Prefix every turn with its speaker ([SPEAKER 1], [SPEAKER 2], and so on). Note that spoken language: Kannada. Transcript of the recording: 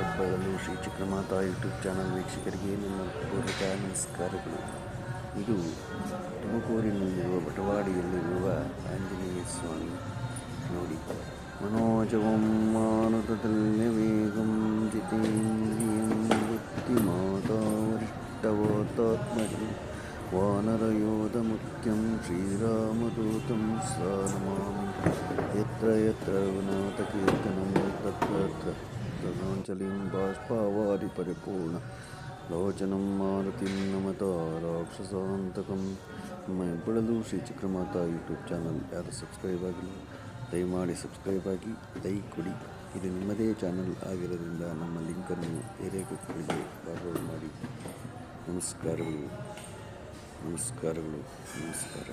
[SPEAKER 1] ಹೆಬ್ಬಾಳಲು ಶ್ರೀ ಚಿಕ್ಕಮಾತಾ ಯೂಟ್ಯೂಬ್ ಚಾನಲ್ ವೀಕ್ಷಕರಿಗೆ ನನ್ನ ಪೂರ್ವಕ ನಮಸ್ಕಾರಗಳು. ಇದು ತುಮಕೂರಿನಲ್ಲಿರುವ ಬಟವಾಡಿಯಲ್ಲಿರುವ ಆಂಜನೇಯ ಸ್ವಾಮಿ ನೋಡಿ. ಮನೋಜವಂ ಮಾನುತದಲ್ಯ ವೇಗಂ ಜಿತೇಂದ್ರಿಯಂ ಬುದ್ಧಿಮಾತಾವರಿಷ್ಟವೋತಾತ್ಮಜಂ ವಾನರಯೋಧಮುಖ್ಯಂ ಶ್ರೀರಾಮದೂತಂ ಸ ಯತ್ರ ಯತ್ರ ತತ್ರ ಪರಿಪೂರ್ಣ ಲೋಚನ ಮಾರುತಿ ನಮತ ರಾಕ್ಷಸಾಂತಕಂ ನಮ್ಮ ಹೆಬ್ಬಳಲು ಶ್ರೀ ಚಿಕ್ರಮಾತ ಯೂಟ್ಯೂಬ್ ಚಾನಲ್ ಯಾರು ಸಬ್ಸ್ಕ್ರೈಬ್ ಆಗಿಲ್ಲ ದಯಮಾಡಿ ಸಬ್ಸ್ಕ್ರೈಬ್ ಆಗಿ ಲೈಕ್ ಕೊಡಿ ಇದು ನಿಮ್ಮದೇ ಚಾನಲ್ ಆಗಿರೋದ್ರಿಂದ ನಮ್ಮ ಲಿಂಕನ್ನು ಬೇರೆ ಗೊತ್ತಿಗೆ ಫಾರ್ವರ್ಡ್ ಮಾಡಿ ನಮಸ್ಕಾರಗಳು ನಮಸ್ಕಾರಗಳು ನಮಸ್ಕಾರ